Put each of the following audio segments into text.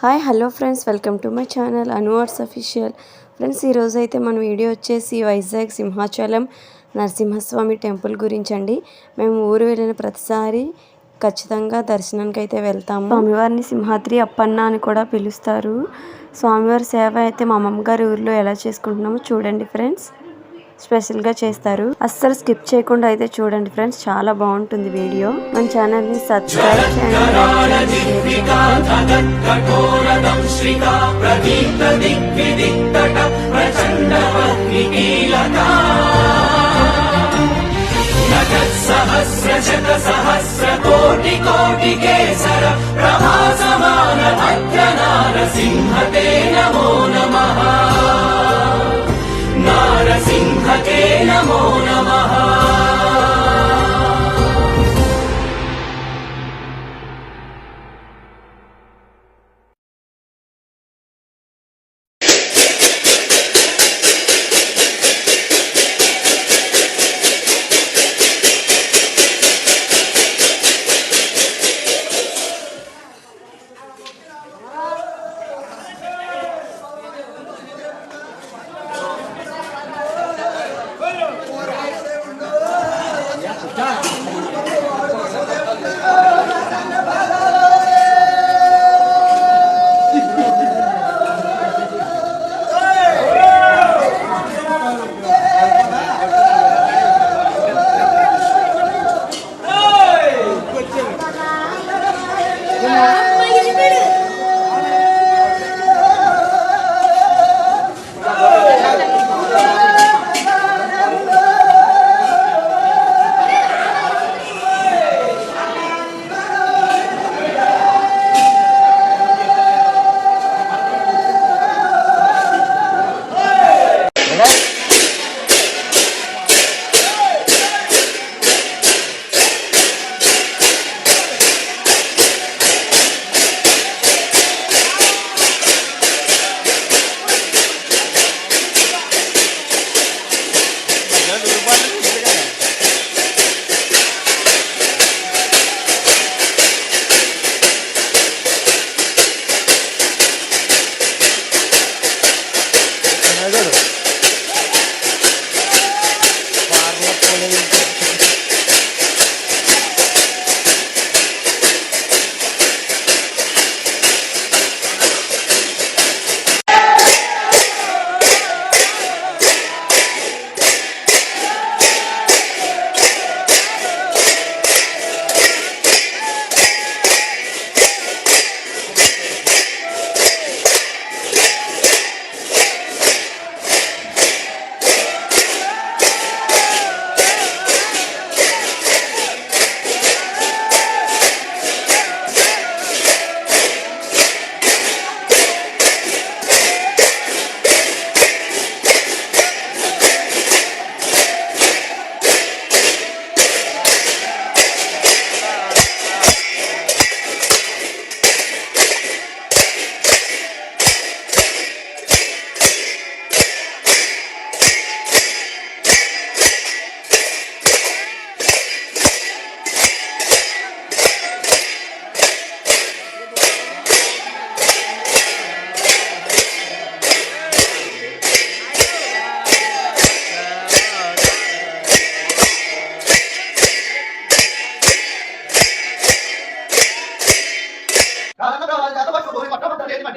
Hi hello friends welcome to my channel అనువార్స్ official. Friends ఈరోజు అయితే మన వీడియో వచ్చేసి వైజాగ్ సింహాచలం నరసింహస్వామి టెంపుల్ గురించి అండి మేము ఊరు వెళ్ళిన ప్రతిసారి ఖచ్చితంగా దర్శనానికి అయితే వెళ్తాము. స్వామివారిని సింహాద్రి అప్పన్న అని కూడా పిలుస్తారు. స్వామివారి సేవ అయితే మా అమ్మమ్మ గారి ఊర్లో ఎలా చేసుకుంటున్నామో చూడండి ఫ్రెండ్స్. స్పెషల్గా చేస్తారు. అస్సలు స్కిప్ చేయకుండా అయితే చూడండి ఫ్రెండ్స్. చాలా బాగుంటుంది వీడియో. మన ఛానల్ని సబ్స్క్రైబ్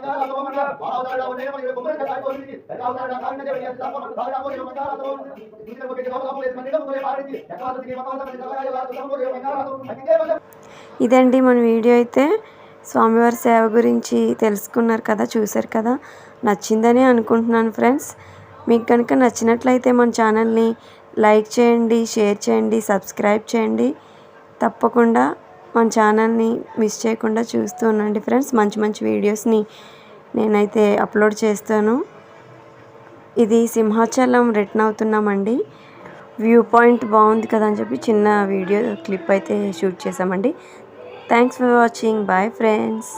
చేయండి ఇదండి మన వీడియో అయితే. స్వామివారి సేవ గురించి తెలుసుకున్నారు కదా చూశారు కదా. నచ్చిందని అనుకుంటున్నాను ఫ్రెండ్స్. మీకు కనుక నచ్చినట్లయితే మన ఛానల్ని లైక్ చేయండి షేర్ చేయండి సబ్స్క్రైబ్ చేయండి. తప్పకుండా మన ఛానల్ని మిస్ చేయకుండా చూస్తూ ఉండండి ఫ్రెండ్స్. మంచి మంచి వీడియోస్ని నేనైతే అప్లోడ్ చేస్తాను. ఇది సింహాచలం రిటర్న్ అవుతున్నామండి. వ్యూ పాయింట్ బాగుంది కదా అని చెప్పి చిన్న వీడియో క్లిప్ అయితే షూట్ చేసామండి thanks for watching. Bye friends.